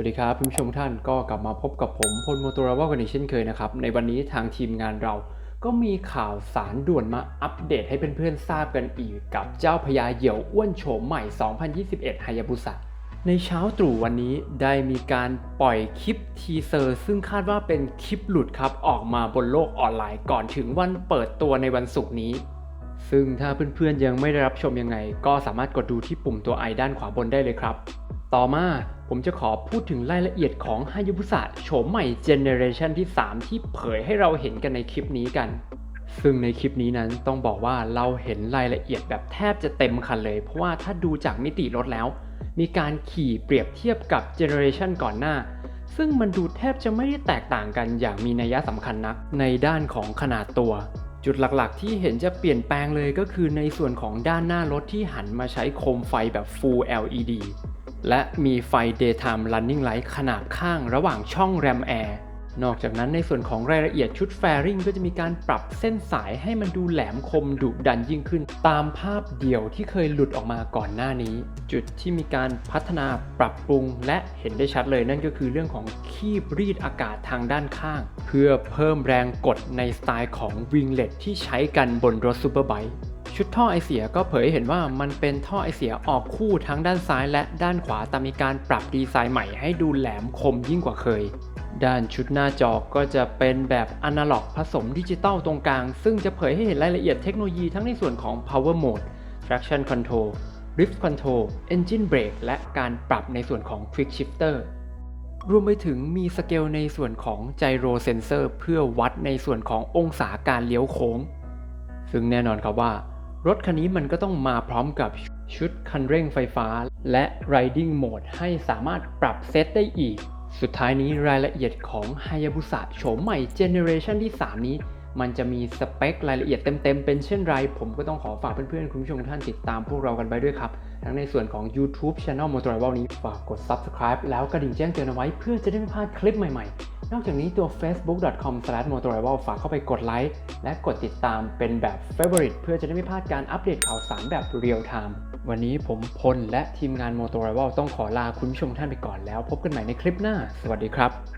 วัสดีครับผู้ชมท่านก็กลับมาพบกับผมพลโมโตราวกันอีกเช่นเคยนะครับ ในวันนี้ทางทีมงานเราก็มีข่าวสารด่วนมาอัปเดตให้เพื่อนๆทราบกันอีกกับเจ้าพญาเหยี่ยวอ้วนโฉมใหม่ 2021ฮยาบุสะในเช้าตรู่วันนี้ได้มีการปล่อยคลิปทีเซอร์ ซึ่งคาดว่าเป็นคลิปหลุดครับออกมาบนโลกออนไลน์ก่อนถึงวันเปิดตัวในวันศุกร์นี้ ซึ่งถ้าเพื่อนๆยังไม่ได้รับชมยังไง ก็สามารถกดดูที่ปุ่มตัวไอด้านขวาบนได้เลยครับ ต่อมาผมจะขอพูดถึงรายละเอียดของฮายุบุสะโฉมใหม่เจเนเรชันที่ 3 ที่เผยให้เราเห็นกันในคลิปนี้กัน ซึ่งในคลิปนี้นั้นต้องบอกว่าเราเห็นรายละเอียดแบบแทบจะเต็มคันเลย เพราะว่าถ้าดูจากมิติรถแล้ว มีการขี่เปรียบเทียบกับเจเนเรชันก่อนหน้า ซึ่งมันดูแทบจะไม่ได้แตกต่างกันอย่างมีนัยสำคัญนักในด้านของขนาดตัวจุดหลักๆ ที่เห็นจะเปลี่ยนแปลงเลยก็คือในส่วนของด้านหน้ารถที่หันมาใช้โคมไฟแบบ Full LED และมีไฟ Daytime Running Light ขนาดข้างระหว่างช่อง RAM Air นอกจากนั้นในส่วนของรายละเอียดชุดแฟริงก็จะมีการปรับเส้นสายให้มันดูแหลมคมดุดันยิ่งขึ้น ตามภาพเดี่ยวที่เคยหลุดออกมาก่อนหน้านี้ จุดที่มีการพัฒนาปรับปรุงและเห็นได้ชัดเลยนั่นก็คือเรื่องของคีบรีดอากาศทางด้านข้าง เพื่อเพิ่มแรงกดในสไตล์ของวิงเล t ที่ใช้กันบนรถซูเปอร์ไบค์ ชุดท่อไอเสียก็เผยให้เห็นว่ามันเป็นท่อไอเสียออกคู่ทั้งด้านซ้ายและด้านขวาแต่มีการปรับดีไซน์ใหม่ให้ดูแหลมคมยิ่งกว่าเคย ด้านชุดหน้าจอก็จะเป็นแบบอนาล็อกผสมดิจิตอลตรงกลาง ซึ่งจะเผยให้เห็นรายละเอียดเทคโนโลยีทั้งในส่วนของ power mode traction control drift control engine brake และการปรับในส่วนของ quick shifter รวมไปถึงมีสเกลในส่วนของ gyro sensor เพื่อวัดในส่วนขององศาการเลี้ยวโค้ง ซึ่งแน่นอนครับว่า รถคันนี้มันก็ต้องมาพร้อมกับชุดคันเร่งไฟฟ้า และ riding mode ให้สามารถปรับเซตได้อีก สุดท้ายนี้รายละเอียดของ Hayabusa โฉมใหม่เจเนเรชันที่ 3 นี้ มันจะมีสเปครายละเอียดเต็มๆ เป็นเช่นไร ผมก็ต้องขอฝากเพื่อนๆ คุณผู้ชมท่านติดตามพวกเรากันไปด้วยครับ ทั้งในส่วนของ YouTube Channel Motor Rival นี้ฝากกด Subscribe แล้วกระดิ่งแจ้งเตือนเอาไว้เพื่อจะได้ไม่พลาดคลิปใหม่ๆ นอกจากนี้ตัว facebook.com/motorrival ฝากเข้าไปกดไลค์และกดติดตามเป็นแบบ Favorite เพื่อจะได้ไม่พลาดการอัปเดตข่าวสารแบบเรียลไทม์วันนี้ผมพลและทีมงาน Motor Rival ต้องขอลาคุณผู้ชมท่านไปก่อนแล้ว พบกันใหม่ในคลิปหน้า สวัสดีครับ